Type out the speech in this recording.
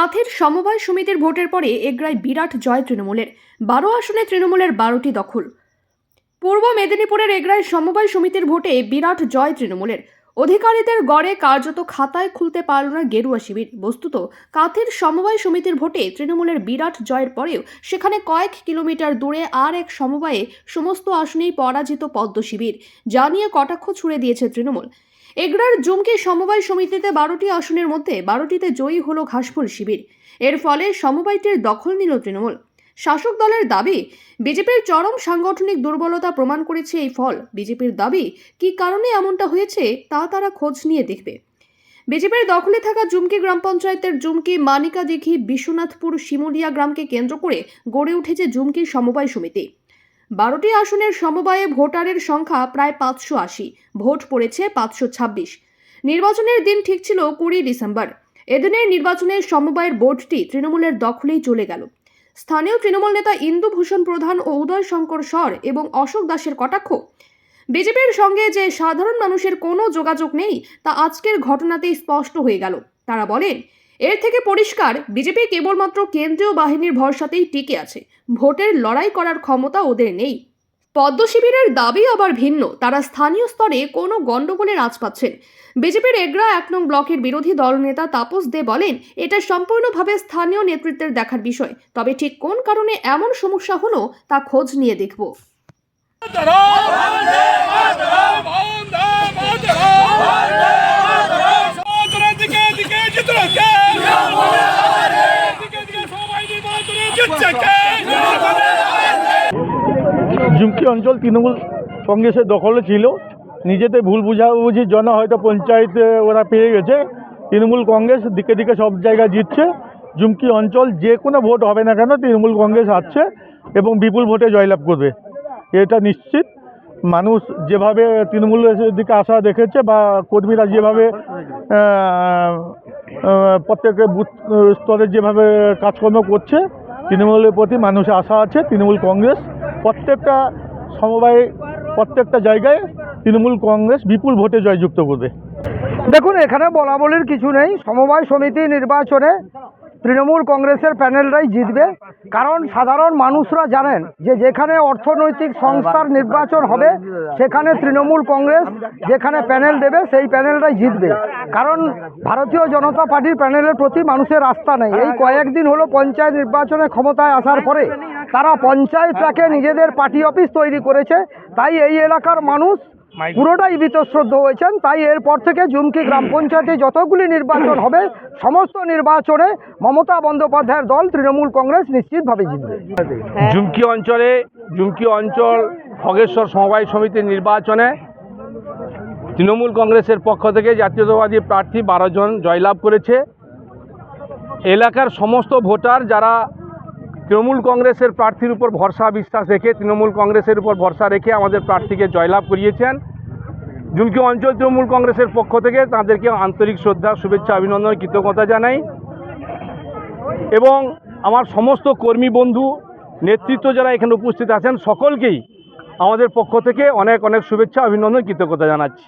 কাঁথের সমবায় সমিতির ভোটের পরে এগ্রায় বিরাট জয় তৃণমূলের। বারো আসনে তৃণমূলের বারোটি দখল। পূর্ব মেদিনীপুরের এগ্রায় সমবায় সমিতির ভোটে বিরাট জয় তৃণমূলের। অধিকারীদের গড়ে কার্যত খাতায় খুলতে পারল না গেরুয়া শিবির। বস্তুত, কাঁথের সমবায় সমিতির ভোটে তৃণমূলের বিরাট জয়ের পরেও সেখানে কয়েক কিলোমিটার দূরে আর এক সমবায়ে সমস্ত আসনেই পরাজিত পদ্ম শিবির। যা নিয়ে কটাক্ষ ছুড়ে দিয়েছে তৃণমূল। এগরার জুমকি সমবায় সমিতিতে বারোটি আসনের মধ্যে বারোটিতে জয়ী হলো ঘাসফুল শিবির। এর ফলে সমবায়টির দখল নিল তৃণমূল। শাসক দলের দাবি, বিজেপির চরম সাংগঠনিক দুর্বলতা প্রমাণ করেছে এই ফল। বিজেপির দাবি, কী কারণে এমনটা হয়েছে তা তারা খোঁজ নিয়ে দেখবে। বিজেপির দখলে থাকা জুমকি গ্রাম পঞ্চায়েতের জুমকি মানিকা দিঘি বিশ্বনাথপুর শিমুলিয়া গ্রামকে কেন্দ্র করে গড়ে উঠেছে জুমকি সমবায় সমিতি। বারোটি আসনের সমবায়ে ভোটারের সংখ্যা প্রায় পাঁচশো আশি। ভোট পড়েছে পাঁচশো ছাব্বিশ। নির্বাচনের দিন ঠিক ছিল কুড়ি ডিসেম্বর। এদিনের নির্বাচনের সমবায়ের বোর্ডটি তৃণমূলের দখলেই চলে গেল। স্থানীয় তৃণমূল নেতা ইন্দুভূষণ প্রধান ও উদয় শঙ্কর সর এবং অশোক দাসের কটাক্ষ। বিজেপির সঙ্গে যে সাধারণ মানুষের কোনো যোগাযোগ নেই, তা আজকের ঘটনাতেই স্পষ্ট হয়ে গেল। তারা বলেন এর থেকে পরিষ্কার, বিজেপি কেবলমাত্র কেন্দ্রীয় বাহিনীর ভরসাতেই টিকে আছে। ভোটের লড়াই করার ক্ষমতা ওদের নেই। পদ্ম শিবিরের দাবি আবার ভিন্ন। তারা স্থানীয় স্তরে কোনো গণ্ডগোলের আঁচ পাচ্ছেন। বিজেপির এগরা এক নং ব্লকের বিরোধী দলনেতা তাপস দে বলেন, এটা সম্পূর্ণভাবে স্থানীয় নেতৃত্বের দেখার বিষয়। তবে ঠিক কোন কারণে এমন সমস্যা হলো, তা খোঁজ নিয়ে দেখব। ঝুমকি অঞ্চল তৃণমূল কংগ্রেসের দখলে ছিল। নিজেদের ভুল বুঝাবুঝির জন্য হয়তো পঞ্চায়েতে ওরা পেয়ে গেছে। তৃণমূল কংগ্রেস দিকে দিকে সব জায়গায় জিতছে। ঝুমকি অঞ্চল যে কোনো ভোট হবে না কেন তৃণমূল কংগ্রেস আসছে এবং বিপুল ভোটে জয়লাভ করবে। এটা নিশ্চিত। মানুষ যেভাবে তৃণমূলের দিকে আশা দেখেছে বা কর্মীরা যেভাবে প্রত্যেকের বুথ স্তরে যেভাবে কাজকর্ম করছে, তৃণমূলের প্রতি মানুষের আশা আছে। তৃণমূল কংগ্রেস প্রত্যেকটা সমবায়, প্রত্যেকটা জায়গায় তৃণমূল কংগ্রেস বিপুল ভোটে জয়যুক্ত করবে। দেখুন, এখানে বলা বলির কিছু নেই। সমবায় সমিতি নির্বাচনে তৃণমূল কংগ্রেসের প্যানেলরাই জিতবে। কারণ সাধারণ মানুষরা জানেন যে যেখানে অর্থনৈতিক সংস্থার নির্বাচন হবে, সেখানে তৃণমূল কংগ্রেস যেখানে প্যানেল দেবে, সেই প্যানেলটাই জিতবে। কারণ ভারতীয় জনতা পার্টির প্যানেলের প্রতি মানুষের আস্থা নেই। এই কয়েকদিন হলো পঞ্চায়েত নির্বাচনে ক্ষমতায় আসার পরে তারা পঞ্চায়েতটাকে নিজেদের পার্টি অফিস তৈরি করেছে তাই এই এলাকার মানুষ পুরোটাই বীতশ্রদ্ধ হয়েছেন। তাই এরপর থেকে জুমকি গ্রাম পঞ্চায়েতে যতগুলি নির্বাচন হবে সমস্ত নির্বাচনে মমতা বন্দ্যোপাধ্যায়ের দল তৃণমূল কংগ্রেস নিশ্চিতভাবে জিতবে। জুমকি অঞ্চলে জুমকি অঞ্চল খগেশ্বর সমবায় সমিতির নির্বাচনে তৃণমূল কংগ্রেসের পক্ষ থেকে জাতীয়তাবাদী প্রার্থী বারো জন জয়লাভ করেছে। এলাকার সমস্ত ভোটার যারা তৃণমূল কংগ্রেসের প্রার্থীর উপর ভরসা বিশ্বাস রেখে, তৃণমূল কংগ্রেসের উপর ভরসা রেখে আমাদের প্রার্থীকে জয়লাভ করিয়েছেন। জুমকি অঞ্চল তৃণমূল কংগ্রেসের পক্ষ থেকে তাদেরকে আন্তরিক শ্রদ্ধা, শুভেচ্ছা, অভিনন্দন, কৃতজ্ঞতা জানাই। এবং আমার সমস্ত কর্মী বন্ধু, নেতৃত্ব যারা এখানে উপস্থিত আছেন, সকলকেই আমাদের পক্ষ থেকে অনেক অনেক শুভেচ্ছা, অভিনন্দন, কৃতজ্ঞতা জানাচ্ছি।